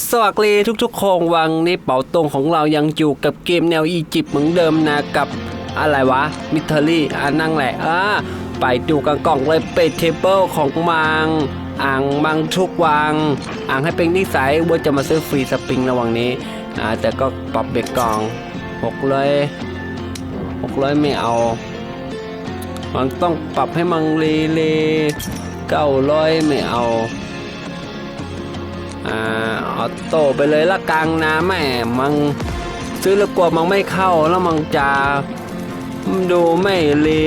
สวัสดีทุกๆคนวังนี้เป๋าตรงของเรายังอยู่กับเกมแนวอียิปต์เหมือนเดิมนะกับอะไรวะมิทเทอรี่อ่านั่งแหละอ่าไปดูกันกล่องเลยเป็ดเทเบิลของมังอ่างมังทุกวัง อ่างให้เป็นนิสัยว่าจะมาซื้อฟรีสปริงระหว่างนี้อ่าแต่ก็ปรับเบ็ดกล่องหกร้อยหกร้อยไม่เอา มันต้องปรับให้มันเลเลเก้าร้อยไม่เอา อ่าออโต้ไปเลยละกังนะแม่มังซื้อแล้วกลัวมังไม่เข้าแล้วมังจะดูไม่รี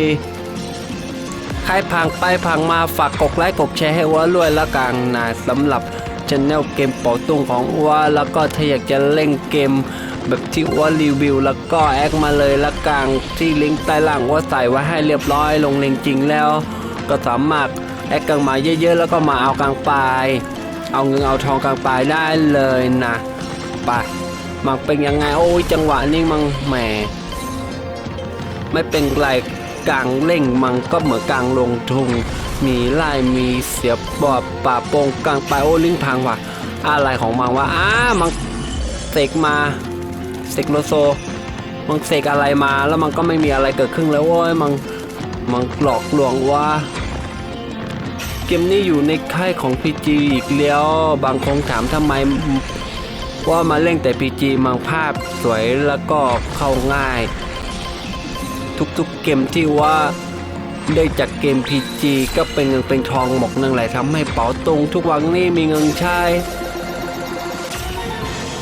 ใครพังไปพังมาฝากกดไลค์กดแชร์ให้ว่าด้วยละกังนะสำหรับช anel เกมเป่าตุ้งของว่าแล้วก็ถ้าอยากจะเล่นเกมแบบที่ว่ารีวิว แล้วก็แอดมาเลยละกังที่ลิงก์ใต้ล่างว่าใส่ไว้ให้เรียบร้อยลงลิงก์จริงแล้ว ก็สามารถแอดกันมาเยอะๆ แล้วก็มาเอากลางปลาย เอาเงินเอาทองกลางปลายได้เลยนะไปมันเป็นยังไงโอ้ยจังหวะนี้มันแหมไม่เป็นไรกลางเล่งมันก็เหมือนกลางลงทุนมีไล่มีเสียบอบป่าโปงกลางปลายโอ้ลิงพังว่ะอะไรของมันวะอ้ามันเสกมาเสกโลโซมันเสกอะไรมาแล้วมันก็ไม่มีอะไรเกิดขึ้นแล้วโว้ยมันมันหลอกลวงว่า เกมนี้อยู่ในค่ายของ PG อีกแล้วบางคนถามทำไมว่ามาเล่นแต่ PG มังภาพสวยแล้วก็เข้าง่าย ทุกๆเกมที่ว่าได้จากเกม PG ก็เป็นเงินเป็นทองหมกนั่งไหลทำให้เป๋าตรงทุกวันนี้มีเงินใช้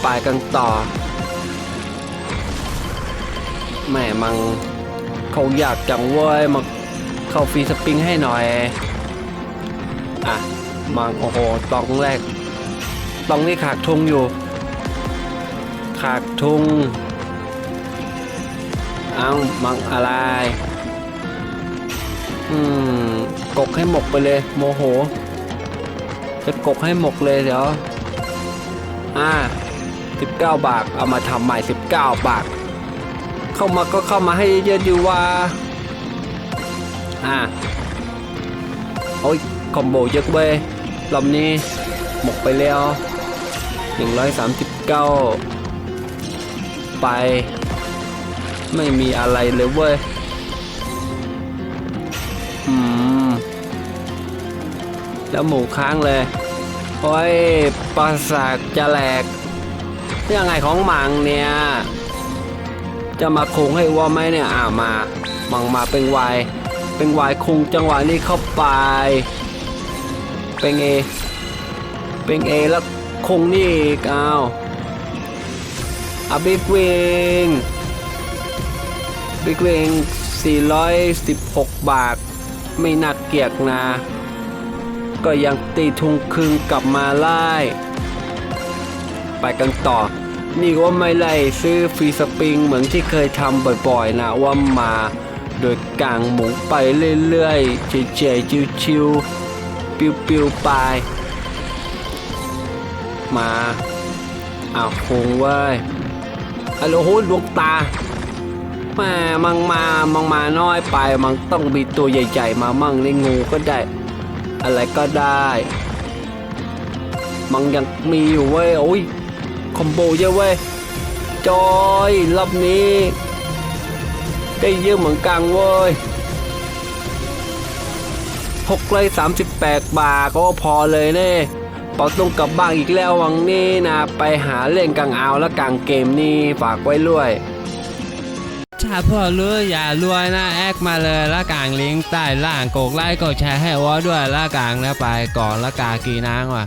ไปกันต่อแม่มังเขาอยากจังเว้ยมาเข้าฟรีสปริงให้หน่อย อะมังโอ้โหตองแรกตองนี่ขาดทุงอยู่ ขาดทุงเอามังอะไรอืมกกให้หมกไปเลย โมโห จะกกให้หมกเลยเดี๋ยวอ่า19บาทเอามาทำใหม่19บาทเข้ามาก็เข้ามาให้เยอะดีว่า อ่าโอ้ย คอมโบเยอะเว้ยรอบนี้หมกไปแล้ว 139 ไป ไม่มีอะไรเลยเว้ยอืมแล้วหมูค้างเลย โอ้ยประสาทจะแหลกยังไงของมังเนี่ย จะมาคงให้ว่าไหมเนี่ยอ่ามา มังมาเป็นวาย เป็นวายคงจังหวะนี้เข้าไป เป็นเอ เป็นเอแล้วคงนี่อ้าวอาบิ๊กวิงบิ๊กวิง416 บาท ไม่นักเกียกนะ ก็ยังตีทุงคึงกลับมาไล่ ไปกันต่อ นี่ก็ไม่ไล่ซื้อฟรีสปริงเหมือนที่เคยทำบ่อยๆนะว่ามา โดยกลางหมุนไปเรื่อยๆเฉยๆชิวๆ ปิวๆไป มาอ้าวคงเว้ยฮัลโหลโหดวงตาแม่มังมา มังมาน้อยไป มันต้องมีตัวใหญ่ ๆ มามั่งในงูก็ได้ อะไรก็ได้ มันยังมีอยู่เว้ย โอ้ย คอมโบเยอะเว้ย จอยรอบนี้ ได้เยอะเหมือนกันเว้ย หกร้อยสามสิบแปดบาทก็พอเลยเน่ปอต้องกลับบ้านอีกแล้ววังนี่นะไปหาเล่นกลางเอาและกลางเกมนี่ฝากไว้ด้วยถ้าพ่อรู้อย่ารวยนะแอคมาเลยละกลางลิงก์ใต้ล่างกดไลค์กดแชร์ให้วอด้วยละกลางนะไปก่อนละกากีนางว่ะ